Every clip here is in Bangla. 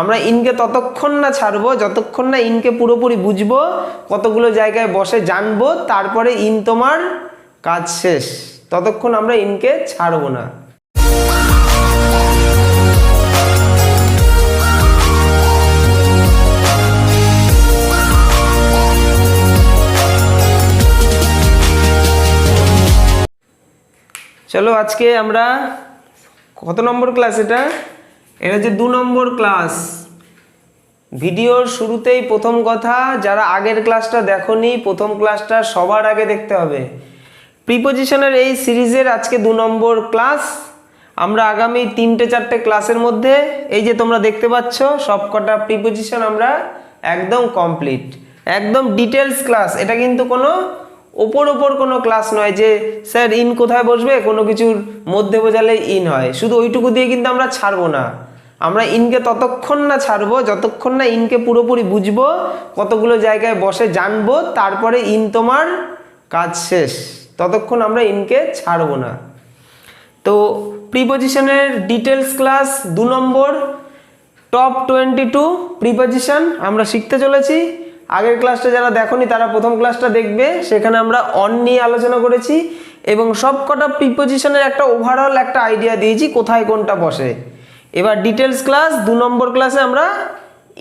আমরা ইনকে ততক্ষণ না ছাড়বো, যতক্ষণ না ইনকে পুরোপুরি বুঝব, কতগুলো জায়গায় বসে জানব, তারপরে ইন তোমার কাজ শেষ। ততক্ষণ আমরা ইনকে ছাড়বো না। চলো আজকে আমরা কত নম্বর ক্লাস এটা? এটা হচ্ছে দু নম্বর ক্লাস। ভিডিওর শুরুতেই প্রথম কথা, যারা আগের ক্লাসটা দেখোনি, প্রথম ক্লাসটা সবার আগে দেখতে হবে। প্রিপোজিশনের এই সিরিজের আজকে দু নম্বর ক্লাস। আমরা আগামী তিনটে চারটে ক্লাসের মধ্যে, এই যে তোমরা দেখতে পাচ্ছ, সবকটা প্রিপোজিশন আমরা একদম কমপ্লিট। একদম ডিটেলস ক্লাস, এটা কিন্তু কোনো ওপর ওপর কোনো ক্লাস নয় যে, স্যার ইন কোথায় বসবে? কোনো কিছুর মধ্যে বোঝালে ইন হয়। শুধু ওইটুকু দিয়ে কিন্তু আমরা ছাড়বো না। আমরা ইনকে ততক্ষণ না ছাড়বো, যতক্ষণ না ইনকে পুরোপুরি বুঝব, কতগুলো জায়গায় বসে জানব, তারপরে ইন তোমার কাজ শেষ। ততক্ষণ আমরা ইনকে ছাড়বো না। তো প্রিপোজিশনের ডিটেলস ক্লাস দু নম্বর টপ টোয়েন্টি টু প্রিপোজিশন আমরা শিখতে চলেছি। আগের ক্লাসটা যারা দেখোনি, তারা প্রথম ক্লাসটা দেখবে। সেখানে আমরা অন নিয়ে আলোচনা করেছি এবং সব কটা প্রিপোজিশনের একটা ওভারঅল একটা আইডিয়া দিয়েছি, কোথায় কোনটা বসে। এবার ডিটেলস ক্লাস দু নম্বর ক্লাসে আমরা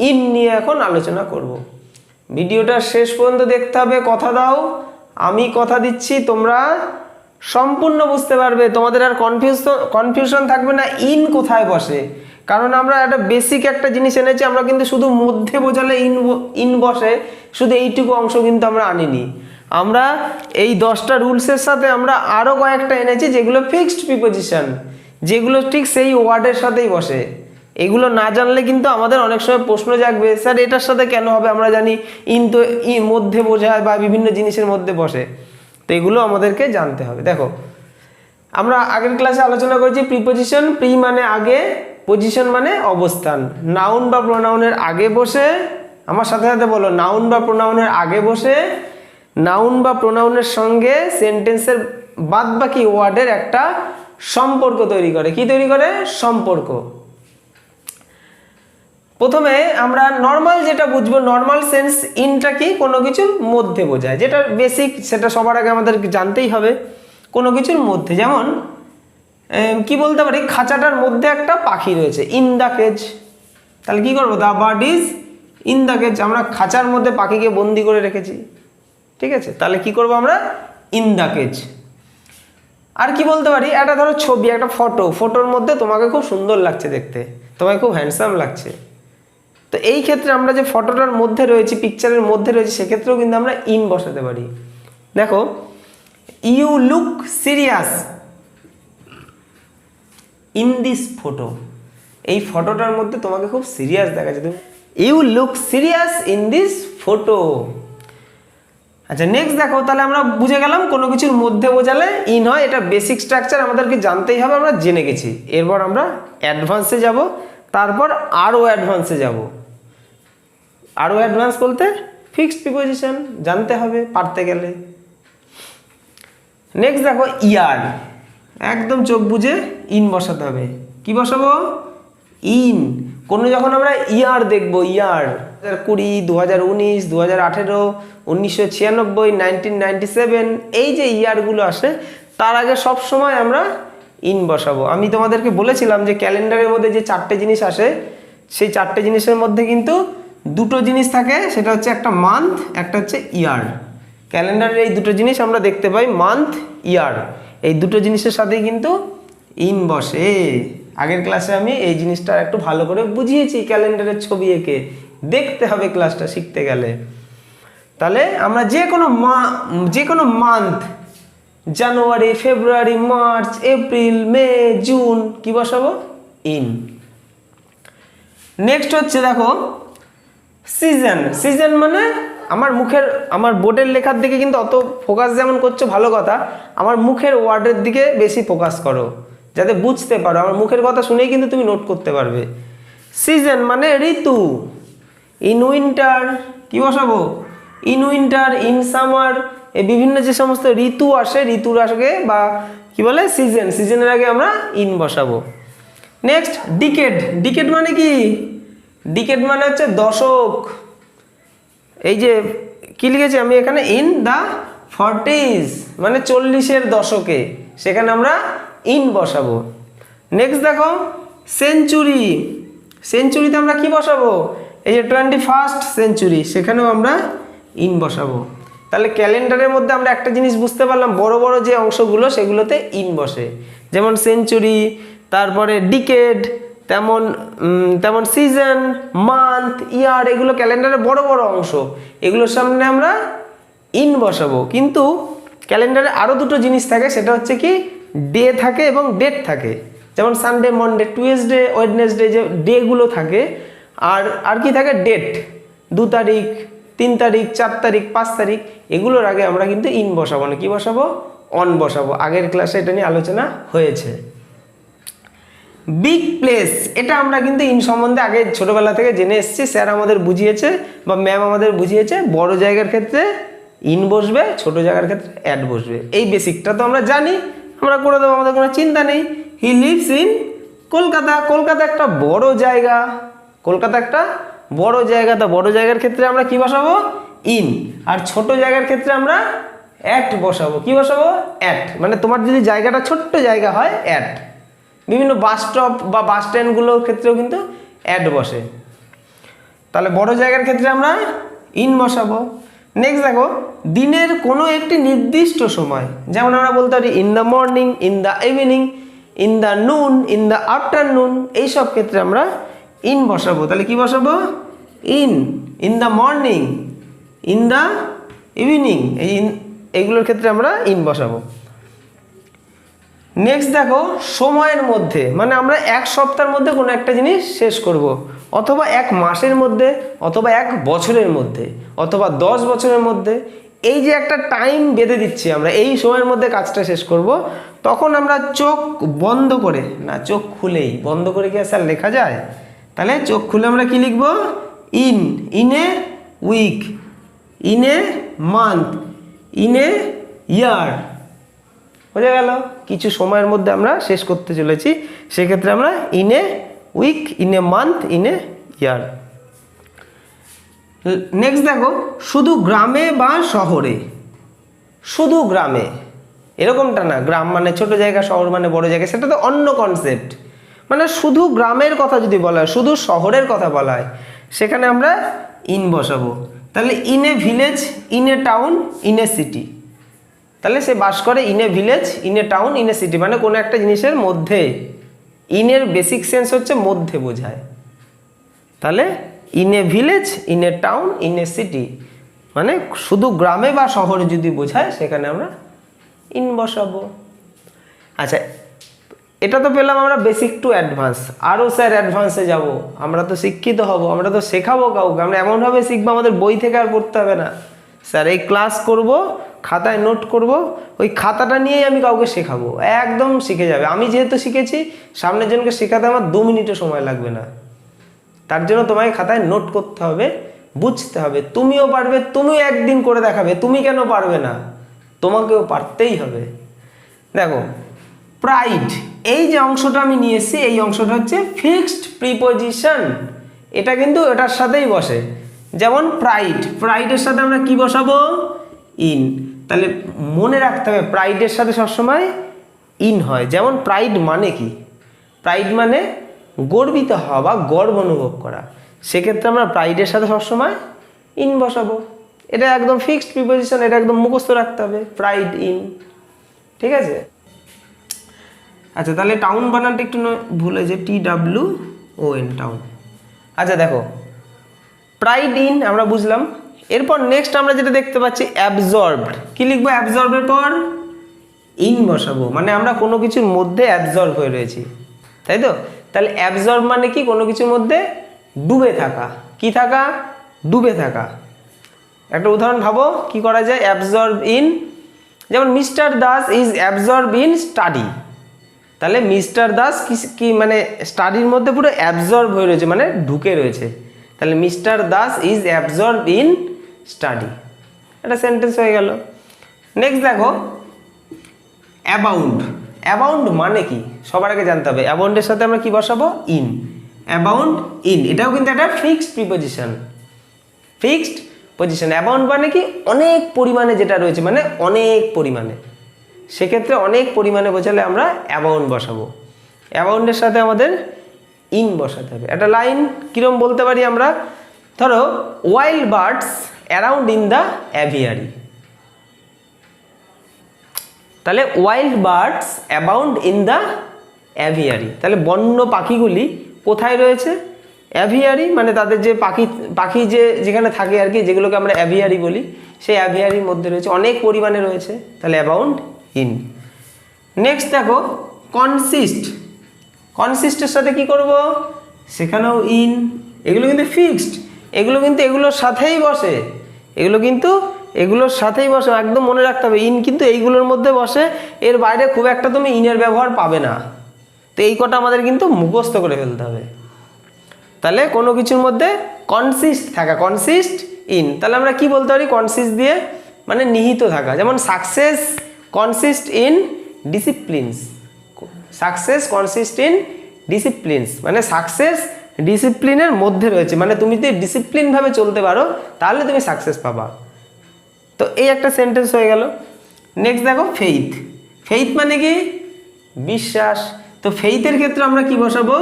ইন নিয়ে এখন আলোচনা করব। ভিডিওটা শেষ পর্যন্ত দেখতে হবে, কথা দাও। আমি কথা দিচ্ছি, তোমরা সম্পূর্ণ বুঝতে পারবে। তোমাদের আর কনফিউশন কনফিউশন থাকবে না ইন কোথায় বসে। কারণ আমরা একটা বেসিক একটা জিনিস এনেছি, আমরা কিন্তু শুধু মধ্যে বোঝালে ইন ইন বসে, শুধু এইটুকু অংশ কিন্তু আমরা আনিনি। আমরা এই দশটা রুলসের সাথে আমরা আরও কয়েকটা এনেছি, যেগুলো ফিক্সড প্রিপোজিশন যেগুলো ঠিক সেই ওয়ার্ডের সাথেই বসে। এগুলো না জানলে কিন্তু আমাদের অনেক সময় প্রশ্ন জাগবে, স্যার, এটার সাথে কেন হবে? আমরা জানি ইন তো ই মধ্যে বোঝায় বা বিভিন্ন জিনিসের মধ্যে বসে। তো এগুলো আমাদেরকে জানতে হবে। দেখো, আমরা আগের ক্লাসে আলোচনা করেছি প্রিপোজিশন প্রি মানে আগে পজিশন মানে অবস্থান। নাউন বা প্রোনাউনের আগে বসে, আমার সাথে সাথে বলো নাউন বা প্রোনাউনের আগে বসে নাউন বা প্রোনাউনের সঙ্গে সেন্টেন্সের বাদ বাকি ওয়ার্ডের একটা সম্পর্ক তৈরি করে। কি তৈরি করে? সম্পর্ক। প্রথমে আমরা নর্মাল যেটা বুঝব নর্মাল সেন্স ইনটা কি? কোনো কিছুর মধ্যে বোঝায়। যেটা বেসিক সেটা সবার আগে আমাদের জানতেই হবে। কোনো কিছুর মধ্যে। যেমন কি বলতে পারি? খাঁচাটার মধ্যে একটা পাখি রয়েছে ইন দ্য কেজ। তাহলে কি করব? The bird is in the cage. আমরা খাঁচার মধ্যে পাখিকে বন্দি করে রেখেছি। ঠিক আছে? তাহলে কি করব আমরা? In the cage. আর কি বলতে পারি? একটা ধরো ছবি, একটা ফটো। ফটোর মধ্যে তোমাকে খুব সুন্দর লাগছে দেখতে। তোমাকে খুব হ্যান্ডসাম লাগছে। তো এই ক্ষেত্রে আমরা যে ফটোটার মধ্যে রয়েছি পিকচারের মধ্যে রয়েছে, সেক্ষেত্রেও কিন্তু আমরা ইন বসাতে পারি। দেখো you look serious in this photo এই ফটোটার মধ্যে তোমাকে খুব সিরিয়াস দেখা তুমি you look serious in this photo আচ্ছা নেক্সট দেখো, তাহলে আমরা বুঝে গেলাম কোনো কিছুর মধ্যে বোঝালে ইন হয়, এটা বেসিক স্ট্রাকচার আমাদেরকে জানতেই হবে, আমরা জেনে গেছি। এরপর আমরা অ্যাডভান্সে যাব, তারপর আরও অ্যাডভান্সে যাব। আরও অ্যাডভান্স বলতে ফিক্সড প্রিপোজিশন জানতে হবে, পারতে গেলে। নেক্সট দেখো ইয়ার একদম চোখ বুঝে ইন বসাতে হবে। কি বসাবো? ইন। কোনো যখন আমরা ইয়ার দেখব, ইয়ার। দু হাজার কুড়ি দু হাজার উনিশ দু হাজার আঠেরো, উনিশশো ছিয়ানব্বই নাইনটিন নাইনটি সেভেন এই যে ইয়ারগুলো আসে, তার আগে সব সময় আমরা ইন বসাবো। আমি তোমাদেরকে বলেছিলাম যে ক্যালেন্ডারের মধ্যে যে চারটে জিনিস আসে, সেই চারটে জিনিসের মধ্যে কিন্তু দুটো জিনিস থাকে, সেটা হচ্ছে একটা মান্থ একটা হচ্ছে ইয়ার ক্যালেন্ডারের এই দুটো জিনিস আমরা দেখতে পাই মান্থ ইয়ার এই দুটো জিনিসের সাথেই কিন্তু ইন বসে। আগের ক্লাসে আমি এই জিনিসটা একটু ভালো করে বুঝিয়েছি ক্যালেন্ডারের ছবি এঁকে। দেখতে হবে ক্লাসটা শিখতে গেলে। তাহলে আমরা যে কোনো মা, যে কোনো month January February March April May June কি বসাবো? ইন নেক্সট হচ্ছে দেখো সিজন সিজন মানে আমার মুখের, আমার বোর্ডের লেখার দিকে কিন্তু অত ফোকাস যেমন করছ, ভালো কথা। আমার মুখের ওয়ার্ডের দিকে বেশি ফোকাস করো, যাতে বুঝতে পারো। আমার মুখের কথা শুনেই কিন্তু তুমি নোট করতে পারবে। সিজন মানে ঋতু। ইন উইন্টার কি বসাবো? ইন উইন্টার ইন সামার এই বিভিন্ন যে সমস্ত ঋতু আসে, ঋতুর আগে বা কি বলে? সিজন সিজনের আগে আমরা ইন বসাবো। নেক্সট ডিকেট ডিকেট মানে কি? ডিকেট মানে হচ্ছে দশক। এই যে, কি লিখেছি আমি এখানে? ইন দ্য ফর্টিজ মানে চল্লিশের দশকে। সেখানে আমরা ইন বসাবো। নেক্সট দেখো সেঞ্চুরি সেঞ্চুরিতে আমরা কি বসাবো? এই যে টোয়েন্টি ফার্স্ট সেঞ্চুরি সেখানেও আমরা ইন বসাবো। তাহলে ক্যালেন্ডারের মধ্যে আমরা একটা জিনিস বুঝতে পারলাম, বড় বড় যে অংশগুলো সেগুলোতে ইন বসে। যেমন সেঞ্চুরি তারপরে ডিকেড তেমন তেমন সিজন মান্থ ইয়ার এগুলো ক্যালেন্ডারের বড় বড় অংশ। এগুলোর সামনে আমরা ইন বসাবো। কিন্তু ক্যালেন্ডারে আরও দুটো জিনিস থাকে, সেটা হচ্ছে কি ডে থাকে এবং ডেট থাকে। যেমন সানডে মনডে টুয়েসডে ওয়েডনেসডে যে ডেগুলো থাকে, আর আর কি থাকে? ডেট দু তারিখ, তিন তারিখ, চার তারিখ, পাঁচ তারিখ, এগুলোর আগে আমরা কিন্তু ইন বসাবো না। কি বসাবো? অন বসাবো। আগের ক্লাসে এটা নিয়ে আলোচনা হয়েছে। বিগ প্লেস এটা আমরা কিন্তু ইন সম্বন্ধে আগে ছোটবেলা থেকে জেনে এসেছি। স্যার আমাদের বুঝিয়েছে বা ম্যাম আমাদের বুঝিয়েছে, বড় জায়গার ক্ষেত্রে ইন বসবে, ছোট জায়গার ক্ষেত্রে অ্যাড বসবে। এই বেসিকটা তো আমরা জানি, আমরা করে দেবো, আমাদের কোনো চিন্তা নেই। He lives in Kolkata. Kolkata একটা বড় জায়গা। কলকাতা একটা বড় জায়গা। তো বড় জায়গার ক্ষেত্রে আমরা কি বসাবো? ইন আর ছোট জায়গার ক্ষেত্রে আমরা অ্যাট বসাবো। কি বসাবো? অ্যাট মানে তোমার যদি জায়গাটা ছোট্ট জায়গা হয় অ্যাট বিভিন্ন বাস স্টপ বা বাস স্ট্যান্ডগুলোর ক্ষেত্রেও কিন্তু অ্যাড বসে। তাহলে বড় জায়গার ক্ষেত্রে আমরা ইন বসাবো। নেক্সট দেখো, দিনের কোনো একটি নির্দিষ্ট সময়, যেমন আমরা বলতে পারি in the morning in the evening in the noon in the afternoon এইসব ক্ষেত্রে আমরা ইন বসাবো। তাহলে কি বসাবো? In in the morning in the evening এই ইন এইগুলোর ক্ষেত্রে আমরা ইন বসাবো। নেক্সট দেখো, সময়ের মধ্যে মানে আমরা এক সপ্তাহের মধ্যে কোনো একটা জিনিস শেষ করব। অথবা এক মাসের মধ্যে, অথবা এক বছরের মধ্যে, অথবা দশ বছরের মধ্যে, এই যে একটা টাইম বেঁধে দিচ্ছি আমরা, এই সময়ের মধ্যে কাজটা শেষ করব। তখন আমরা চোখ বন্ধ করে, না চোখ খুলেই, বন্ধ করে কি স্যার লেখা যায় তাহলে চোখ খুলে আমরা কি লিখব in in a week in a month in a year বোঝা গেল। কিছু সময়ের মধ্যে আমরা শেষ করতে চলেছি। সেক্ষেত্রে আমরা in a week in a month in a year next দেখো, শুধু গ্রামে বা শহরে? শুধু গ্রামে। এরকমটা না, গ্রাম মানে ছোট জায়গা, শহর মানে বড় জায়গা, সেটা তো অন্য কনসেপ্ট মানে শুধু গ্রামের কথা যদি বলা হয়, শুধু শহরের কথা বলা হয়, সেখানে আমরা ইন বসাবো। তাহলে in a village in a town in a city তাহলে সে বাস করে in a village in a town in a city মানে কোনো একটা জিনিসের মধ্যে। ইনের বেসিক সেন্স হচ্ছে মধ্যে বোঝায়। তাহলে in a village in a town in a city মানে শুধু গ্রামে বা শহরে যদি বোঝায়, সেখানে আমরা ইন বসাবো। আচ্ছা এটা তো পেলাম আমরা বেসিক টু অ্যাডভান্স আরও স্যার অ্যাডভান্সে যাব। আমরা তো শিক্ষিত হব, আমরা তো শেখাবো কাউকে। আমরা এমনভাবে শিখব আমাদের বই থেকে আর পড়তে হবে না। স্যার এই ক্লাস করব খাতায় নোট করব, ওই খাতাটা নিয়েই আমি কাউকে শেখাবো। একদম শিখে যাবে। আমি যেহেতু শিখেছি, সামনের জনকে শেখাতে আমার দু মিনিটও সময় লাগবে না। তার জন্য তোমাকে খাতায় নোট করতে হবে, বুঝতে হবে। তুমিও পারবে, তুমিও একদিন করে দেখাবে। তুমি কেন পারবে না? তোমাকেও পারতেই হবে। দেখো প্রাইড এই যে অংশটা আমি নিয়ে এসেছি, এই অংশটা হচ্ছে ফিক্সড প্রিপোজিশন এটা কিন্তু এটার সাথেই বসে। যেমন প্রাইড প্রাইডের সাথে আমরা কি বসাবো? ইন তাহলে মনে রাখতে হবে প্রাইডের সাথে সবসময় ইন হয়। যেমন প্রাইড মানে কি? প্রাইড মানে গর্বিত হওয়া বা গর্ব অনুভব করা। সেক্ষেত্রে আমরা প্রাইডের সাথে সবসময় ইন বসাবো। এটা একদম ফিক্সড প্রিপোজিশন এটা একদম মুখস্থ রাখতে হবে প্রাইড ইন ঠিক আছে? আচ্ছা তাহলে টাউন বানানটা একটু ভুলে যে T W O N town আচ্ছা দেখো। প্রাইড ইন আমরা বুঝলাম এরপর নেক্সট আমরা যেটা দেখতে পাচ্ছি অ্যাবজর্বড কি লিখব অ্যাবজর্বের পর? ইন বসাবো মানে আমরা কোনো কিছুর মধ্যে অ্যাবজর্ব হয়ে রয়েছি, তাই তো? তাহলে অ্যাবজর্ব মানে কি? কোনো কিছুর মধ্যে ডুবে থাকা। কি থাকা? ডুবে থাকা। একটা উদাহরণ ভাবো, কি করা যায়? অ্যাবজর্ব ইন যেমন mister Das is absorb in study তাহলে মিস্টার দাস কি মানে স্টাডির মধ্যে পুরো অ্যাবজর্ব হয়ে রয়েছে মানে ঢুকে রয়েছে। তাহলে mister Das is absorb in study একটা সেন্টেন্স হয়ে গেল। নেক্সট দেখো। অ্যাবাউন্ড অ্যাবাউন্ড মানে কি? সবার আগে জানতে হবে। অ্যাবাউন্ডের সাথে আমরা কি বসাবো? ইন অ্যাবাউন্ড ইন এটাও কিন্তু একটা fixed preposition fixed position abound মানে কি? অনেক পরিমাণে যেটা রয়েছে মানে অনেক পরিমাণে। সেক্ষেত্রে অনেক পরিমাণে বোঝালে আমরা অ্যাবাউন্ড বসাবো। অ্যাবাউন্ডের সাথে আমাদের ইন বসাতে হবে। একটা লাইন কীরকম বলতে পারি আমরা? ধরো wild birds around in the aviary তাহলে wild birds abound in the aviary তাহলে বন্য পাখিগুলি কোথায় রয়েছে? অ্যাভিয়ারি মানে তাদের যে পাখি পাখি যে যেখানে থাকে আর কি, যেগুলোকে আমরা অ্যাভিয়ারি বলি, সেই অ্যাভিয়ারির মধ্যে রয়েছে, অনেক পরিমাণে রয়েছে, তাহলে অ্যাবাউন্ড ইন নেক্সট দেখো কনসিস্ট কনসিস্টের সাথে কি করব? সেখানেও ইন এগুলো কিন্তু ফিক্সড এগুলো কিন্তু, এগুলোর সাথেই বসে। এগুলো কিন্তু এগুলোর সাথেই বসে, একদম মনে রাখতে হবে, ইন কিন্তু এইগুলোর মধ্যে বসে, এর বাইরে খুব একটা তুমি ইনের ব্যবহার পাবে না। তো এই কটা আমাদের কিন্তু মুখস্থ করে ফেলতে হবে। তাহলে কোনো কিছুর মধ্যে কনসিস্ট থাকা কনসিস্ট ইন তাহলে আমরা কি বলতে পারি? কনসিস্ট দিয়ে মানে নিহিত থাকা। যেমন success consist in disciplines success consist in disciplines মানে সাকসেস ডিসিপ্লিনের মধ্যে রয়েছে মানে তুমি যদি ডিসিপ্লিনভাবে চলতে পারো, তাহলে তুমি সাকসেস পাবা। তো এই একটা সেন্টেন্স হয়ে গেল। নেক্সট দেখো ফেইথ ফেইথ মানে কি? বিশ্বাস। তো ফেইথের ক্ষেত্রে আমরা কি বসাবো?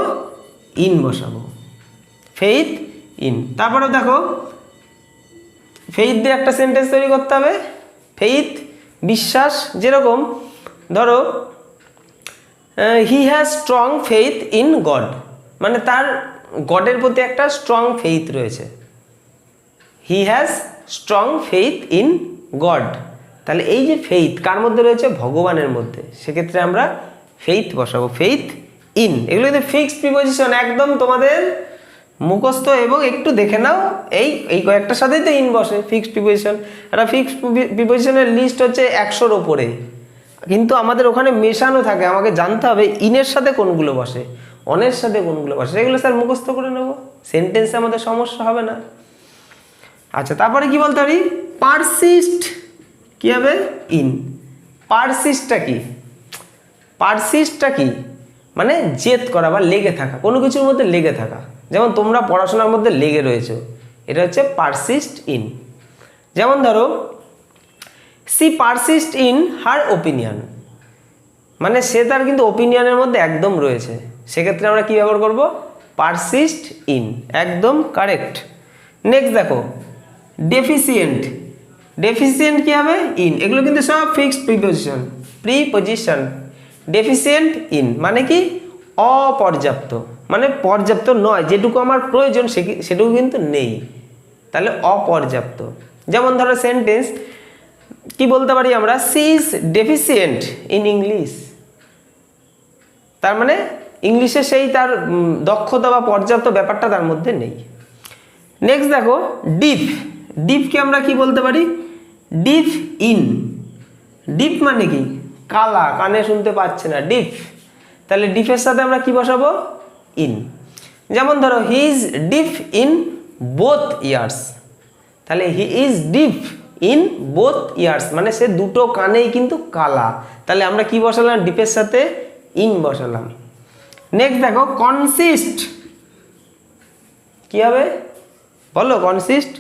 ইন বসাবো। ফেইথ ইন তারপরে দেখো ফেইথ দিয়ে একটা সেন্টেন্স তৈরি করতে হবে। ফেইথ বিশ্বাস যেরকম, ধরো he has strong faith in God মানে তার গডের প্রতি একটা স্ট্রং ফেইথ রয়েছে। He has strong faith in God তাহলে এই যে ফেইথ কার মধ্যে রয়েছে? ভগবানের মধ্যে। সেক্ষেত্রে আমরা ফেইথ বসাবো। ফেইথ ইন এগুলো কিন্তু ফিক্সড প্রিপোজিশন একদম তোমাদের মুখস্থ এবং একটু দেখে নাও। এই এই কয়েকটার সাথেই তো ইন বসে ফিক্সড প্রিপোজিশন একটা ফিক্সড প্রিপোজিশনের লিস্ট হচ্ছে একশোর ওপরে। কিন্তু আমাদের ওখানে মেশানো থাকে। আমাকে জানতে হবে ইনের সাথে কোনগুলো বসে। অনের সাথে কোনগুলো বসে, সেগুলো স্যার মুখস্থ করে নেব। সেন্টেন্সে আমাদের সমস্যা হবে না। আচ্ছা তারপরে কি বলতে পারি? পারসিস্ট কি হবে? ইন পারসিস্টটা কি? পারসিস্টটা কি? মানে জেদ করা বা লেগে থাকা, কোনো কিছুর মধ্যে লেগে থাকা। যেমন তোমরা পড়াশোনার মধ্যে লেগে রয়েছে। এটা হচ্ছে পারসিস্ট ইন যেমন ধরো, she persist in her opinion মানে সে তার কিন্তু ওপিনিয়নের মধ্যে একদম রয়েছে। সেক্ষেত্রে আমরা কি ব্যবহার করব? পারসিস্ট ইন একদম কারেক্ট নেক্সট দেখো ডেফিসিয়েন্ট ডেফিসিয়েন্ট কি হবে? ইন এগুলো কিন্তু সব fixed preposition preposition deficient in মানে কি? অপর্যাপ্ত মানে পর্যাপ্ত নয়, যেটুকু আমার প্রয়োজন সেটুকু কিন্তু নেই। তাহলে অপর্যাপ্ত। যেমন ধরো সেন্টেন্স কি বলতে পারি আমরা? She is deficient in English তার মানে ইংলিশে সেই তার দক্ষতা বা পর্যাপ্ত ব্যাপারটা তার মধ্যে নেই। নেক্সট দেখো ডিপ ডিপকে আমরা কি বলতে পারি? ডিপ ইন ডিপ মানে কি? কালা, কানে শুনতে পাচ্ছে না। ডিপ তাহলে ডিপের সাথে আমরা কি বসাবো? ইন যেমন ধরো he is deep in both ears তাহলে he is deep in both ears মানে সে দুটো কানেই কিন্তু কালা। তাহলে আমরা কি বসালাম? ডিপের সাথে ইন বসালাম। নেক্সট দেখো কনসিস্ট কি হবে? বলো কনসিস্ট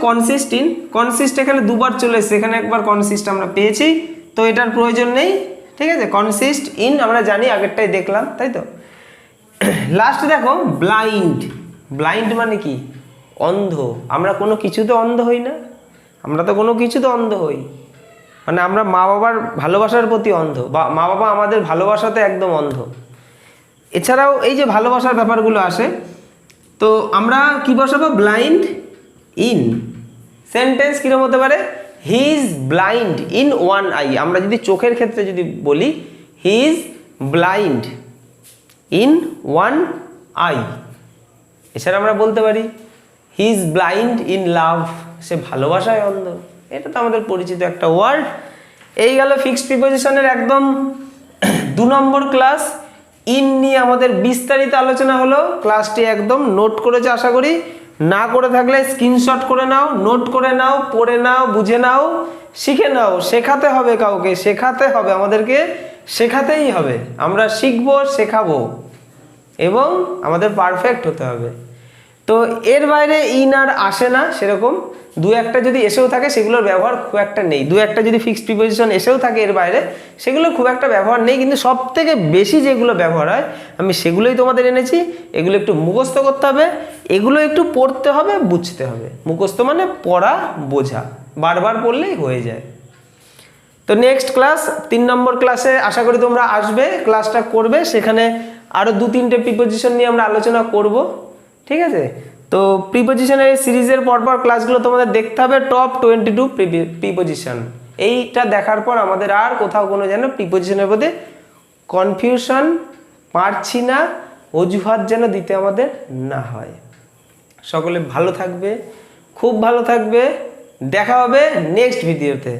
কনসিস্ট ইন কনসিস্ট এখানে দুবার চলে এসেছে। এখানে একবার কনসিস্ট আমরা পেয়েছি, তো এটার প্রয়োজন নেই, ঠিক আছে? কনসিস্ট ইন আমরা জানি, আগেরটাই দেখলাম, তাই তো? লাস্ট দেখো ব্লাইন্ড ব্লাইন্ড মানে কি? অন্ধ। আমরা কোনো কিছুতে অন্ধ হই না। আমরা তো কোনো কিছুতে অন্ধ হই। মানে আমরা মা বাবার ভালোবাসার প্রতি অন্ধ। বা মা বাবা আমাদের ভালোবাসাতে একদম অন্ধ। এছাড়াও এই যে ভালোবাসার ব্যাপারগুলো আসে, তো আমরা কি বসাবো? ব্লাইন্ড ইন সেন্টেন্স কীরকম হতে পারে? He is blind in one eye আমরা যদি চোখের ক্ষেত্রে যদি বলি he is blind in one eye এছাড়া আমরা বলতে পারি he is blind in love সে ভালোবাসায় অন্ধ। এটা তো আমাদের পরিচিত একটা ওয়ার্ড এই গেল ফিক্সড প্রিপোজিশনের একদম দু নম্বর ক্লাস ইন নিয়ে আমাদের বিস্তারিত আলোচনা হলো ক্লাসটি একদম নোট করেছে আশা করি। না করে থাকলে স্ক্রিনশট করে নাও নোট করে নাও, পড়ে নাও, বুঝে নাও, শিখে নাও, শেখাতে হবে কাউকে, শেখাতে হবে, আমাদেরকে শেখাতেই হবে। আমরা শিখব, শেখাবো, এবং আমাদের পারফেক্ট হতে হবে। তো এর বাইরে ইন আর আসে না সেরকম। দু একটা যদি এসেও থাকে, সেগুলোর ব্যবহার খুব একটা নেই। দু একটা যদি ফিক্সড প্রিপোজিশন এসেও থাকে এর বাইরে সেগুলোর খুব একটা ব্যবহার নেই। কিন্তু সব থেকে বেশি যেগুলো ব্যবহার হয়, আমি সেগুলোই তোমাদের এনেছি। এগুলো একটু মুখস্থ করতে হবে, এগুলো একটু পড়তে হবে, বুঝতে হবে। মুখস্থ মানে পড়া, বোঝা। বারবার পড়লেই হয়ে যায়। তো নেক্সট ক্লাস তিন নম্বর ক্লাসে আশা করি তোমরা আসবে ক্লাসটা করবে। সেখানে আরও দু তিনটে প্রিপোজিশন নিয়ে আমরা আলোচনা করব। ঠিক আছে? তো প্রিপোজিশনের এই সিরিজের পরপর ক্লাসগুলো তোমাদের দেখতে হবে টপ টোয়েন্টি টু প্রিপোজিশন এইটা দেখার পর আমাদের আর কোথাও কোনো যেন প্রিপোজিশনের প্রতি কনফিউশন পারছি না, অজুহাত যেন দিতে আমাদের না হয়। সকলে ভালো থাকবে, খুব ভালো থাকবে। দেখা হবে নেক্সট ভিডিওতে